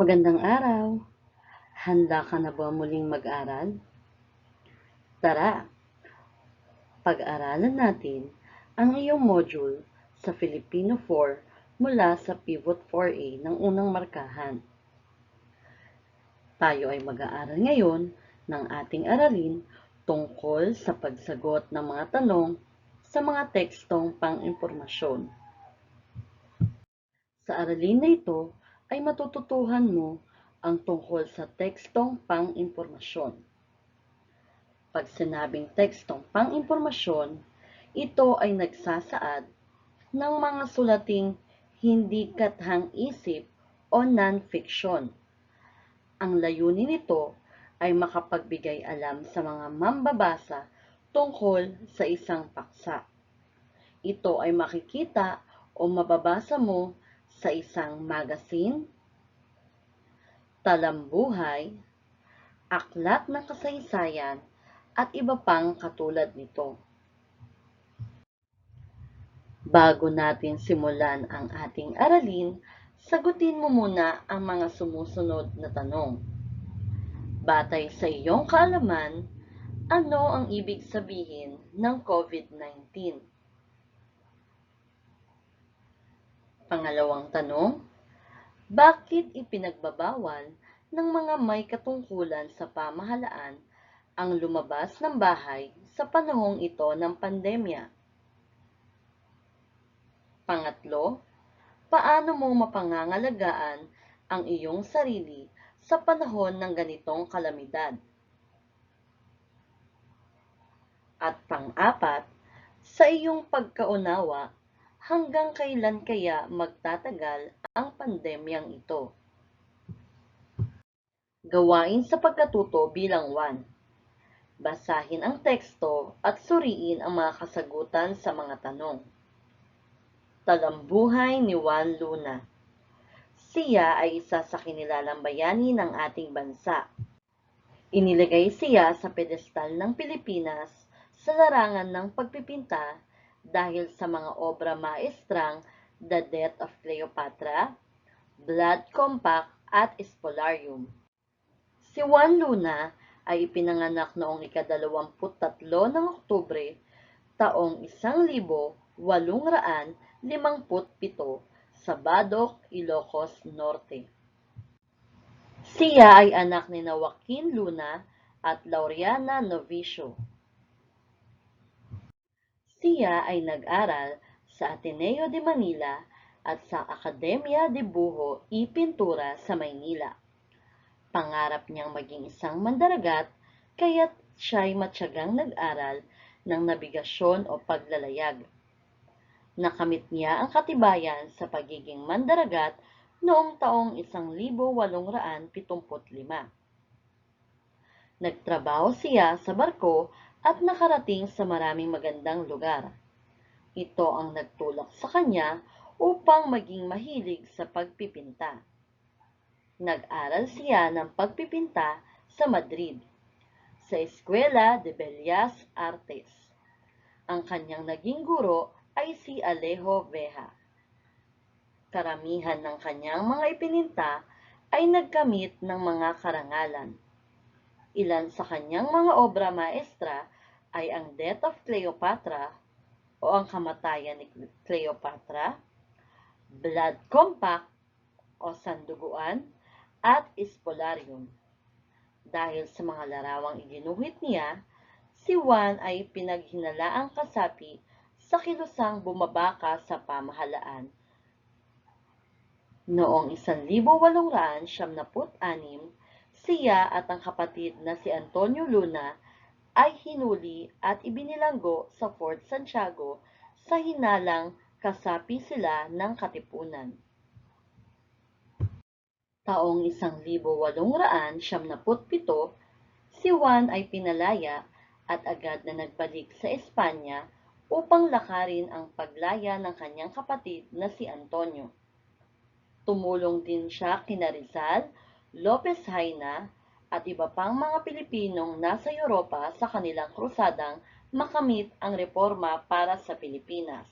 Magandang araw! Handa ka na ba muling mag-aral? Tara, pag-aralan natin ang iyong module sa Filipino 4 mula sa Pivot 4A ng unang markahan. Tayo ay mag-aaral ngayon ng ating aralin tungkol sa pagsagot ng mga tanong sa mga tekstong pang-impormasyon. Sa aralin na ito ay matututuhan mo ang tungkol sa tekstong pang-impormasyon. Pag sinabing tekstong pang-impormasyon, ito ay nagsasaad ng mga sulating hindi kathang-isip o non-fiction. Ang layunin nito ay makapagbigay alam sa mga mambabasa tungkol sa isang paksa. Ito ay makikita o mababasa mo sa isang magazine, talambuhay, aklat ng kasaysayan, at iba pang katulad nito. Bago natin simulan ang ating aralin, sagutin mo muna ang mga sumusunod na tanong. Batay sa iyong kaalaman, ano ang ibig sabihin ng COVID-19? Pangalawang tanong, bakit ipinagbabawal ng mga may katungkulan sa pamahalaan ang lumabas ng bahay sa panahong ito ng pandemya? Pangatlo, paano mo mapangangalagaan ang iyong sarili sa panahon ng ganitong kalamidad? At pang-apat, sa iyong pagkaunawa, hanggang kailan kaya magtatagal ang pandemyang ito? Gawain sa pagkatuto bilang 1. Basahin ang teksto at suriin ang mga kasagutan sa mga tanong. Talambuhay ni Juan Luna Siya ay isa sa kinilalang bayani ng ating bansa. Inilagay siya sa pedestal ng Pilipinas sa larangan ng pagpipinta dahil sa mga obra maestrang The Death of Cleopatra, Blood Compact at Spolarium. Si Juan Luna ay ipinanganak noong ikadalawamput tatlo ng Oktubre taong 1857 sa Badok, Ilocos Norte. Siya ay anak ni Joaquin Luna at Laureana Novicio. Siya ay nag-aral sa Ateneo de Manila at sa Akademya de Buho y Pintura sa Maynila. Pangarap niyang maging isang mandaragat kaya't siya'y matyagang nag-aral ng nabigasyon o paglalayag. Nakamit niya ang katibayan sa pagiging mandaragat noong taong 1875. Nagtrabaho siya sa barko at nakarating sa maraming magandang lugar. Ito ang nagtulak sa kanya upang maging mahilig sa pagpipinta. Nag-aral siya ng pagpipinta sa Madrid, sa Escuela de Bellas Artes. Ang kanyang naging guro ay si Alejo Veja. Karamihan ng kanyang mga ipininta ay nagkamit ng mga karangalan. Ilan sa kanyang mga obra maestra ay ang Death of Cleopatra o ang kamatayan ni Cleopatra, Blood Compact o Sanduguan, at Spolarium. Dahil sa mga larawang iginuhit niya, si Juan ay pinaghinalaang kasapi sa kilusang bumabaka sa pamahalaan. Noong 1876, siya at ang kapatid na si Antonio Luna ay hinuli at ibinilanggo sa Fort Santiago sa hinalang kasapi sila ng katipunan. Taong 1877, si Juan ay pinalaya at agad na nagbalik sa Espanya upang lakarin ang paglaya ng kanyang kapatid na si Antonio. Tumulong din siya kina Rizal, Lopez Haina, at iba pang mga Pilipinong nasa Europa sa kanilang krusadang makamit ang reforma para sa Pilipinas.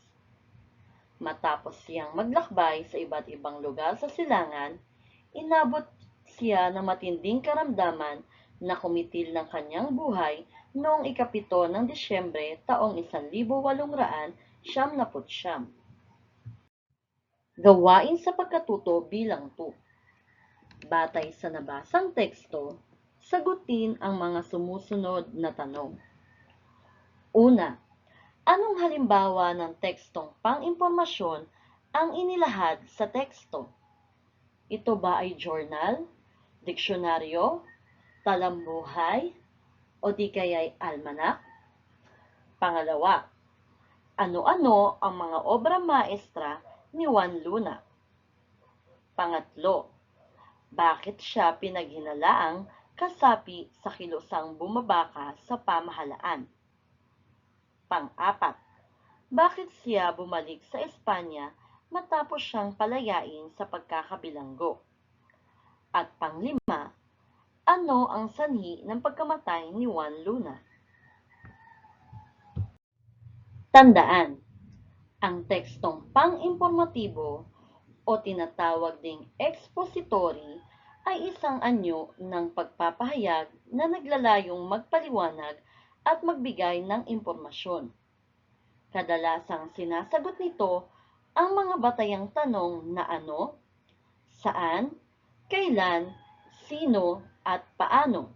Matapos siyang maglakbay sa iba't ibang lugar sa silangan, inabot siya ng matinding karamdaman na kumitil ng kanyang buhay noong ikapito ng Disyembre taong 1879. Gawain sa pagkatuto bilang 2. Batay sa nabasang teksto, sagutin ang mga sumusunod na tanong. Una, anong halimbawa ng tekstong pang-impormasyon ang inilahad sa teksto? Ito ba ay journal, diksyonaryo, talambuhay, o di kaya'y almanak? Pangalawa, ano-ano ang mga obra maestra ni Juan Luna? Pangatlo, bakit siya pinaghinalaang kasapi sa kilusang bumabaka sa pamahalaan? Pang-apat, bakit siya bumalik sa Espanya matapos siyang palayain sa pagkakabilanggo? At panglima, ano ang sanhi ng pagkamatay ni Juan Luna? Tandaan, ang tekstong pang-impormatibo o tinatawag ding expository ay isang anyo ng pagpapahayag na naglalayong magpaliwanag at magbigay ng impormasyon. Kadalasang sinasagot nito ang mga batayang tanong na ano, saan, kailan, sino, at paano.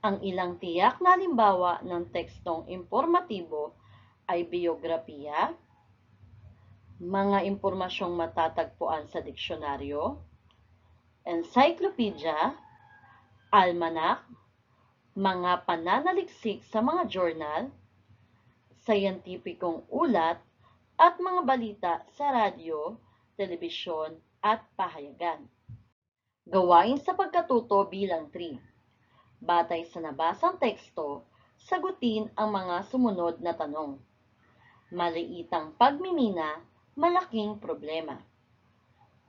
Ang ilang tiyak na halimbawa ng tekstong informatibo ay biografiya, mga impormasyong matatagpuan sa diksyonaryo, encyclopedia, almanak, mga pananaliksik sa mga journal, sayantipikong ulat, at mga balita sa radyo, telebisyon, at pahayagan. Gawain sa pagkatuto bilang 3. Batay sa nabasang teksto, sagutin ang mga sumunod na tanong. Maliitang pagmimina, malaking problema.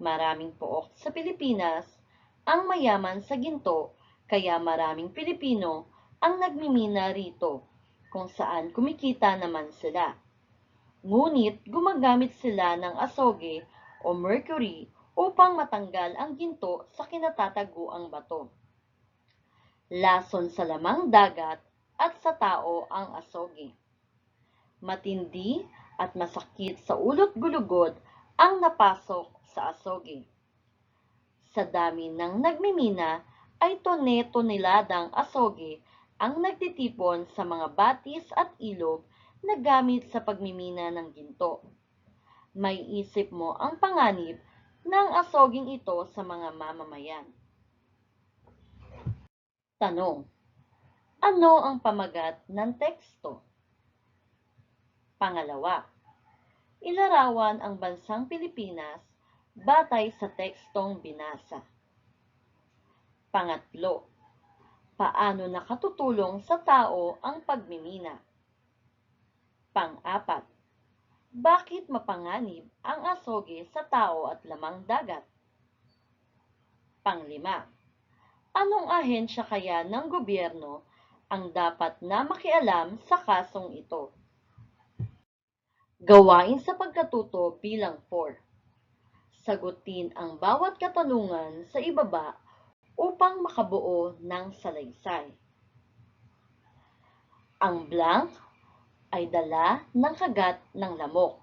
Maraming pook sa Pilipinas, ang mayaman sa ginto, kaya maraming Pilipino ang nagmimina rito, kung saan kumikita naman sila. Ngunit gumagamit sila ng asoge o mercury upang matanggal ang ginto sa kinatataguang bato. Lason sa lamang dagat at sa tao ang asoge. Matindi at masakit sa ulot gulugod ang napasok sa asoge. Sa dami ng nagmimina ay tone-toneladang asoge ang nagtitipon sa mga batis at ilog na gamit sa pagmimina ng ginto. May isip mo ang panganib ng asoging ito sa mga mamamayan. Tanong. Ano ang pamagat ng teksto? Pangalawa. Ilarawan ang bansang Pilipinas batay sa tekstong binasa. Pangatlo. Paano nakatutulong sa tao ang pagmimina? Pang-apat. Bakit mapanganib ang asoge sa tao at lamang dagat? Panglima Anong ahensya kaya ng gobyerno ang dapat na makialam sa kasong ito? Gawain sa pagkatuto bilang 4. Sagutin ang bawat katanungan sa ibaba upang makabuo ng salaysay. Ang blank ay dala ng kagat ng lamok.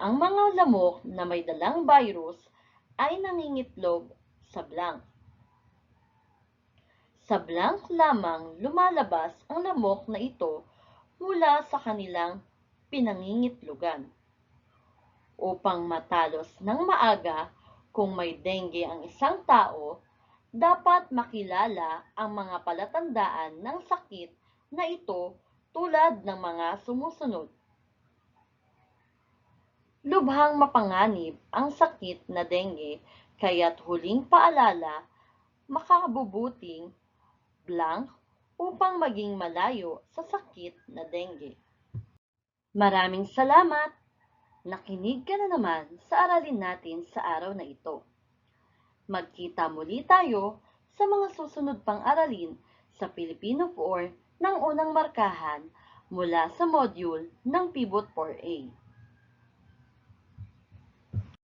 Ang mga lamok na may dalang virus ay nangingitlog sa blank. Sa blank lamang lumalabas ang lamok na ito mula sa kanilang pinangingitlugan. Upang matalos ng maaga kung may dengue ang isang tao, dapat makilala ang mga palatandaan ng sakit na ito tulad ng mga sumusunod. Lubhang mapanganib ang sakit na dengue kaya't huling paalala makabubuting blank upang maging malayo sa sakit na dengue. Maraming salamat! Nakinig ka na naman sa aralin natin sa araw na ito. Magkita muli tayo sa mga susunod pang aralin sa Filipino 4 ng unang markahan mula sa module ng Pivot 4A.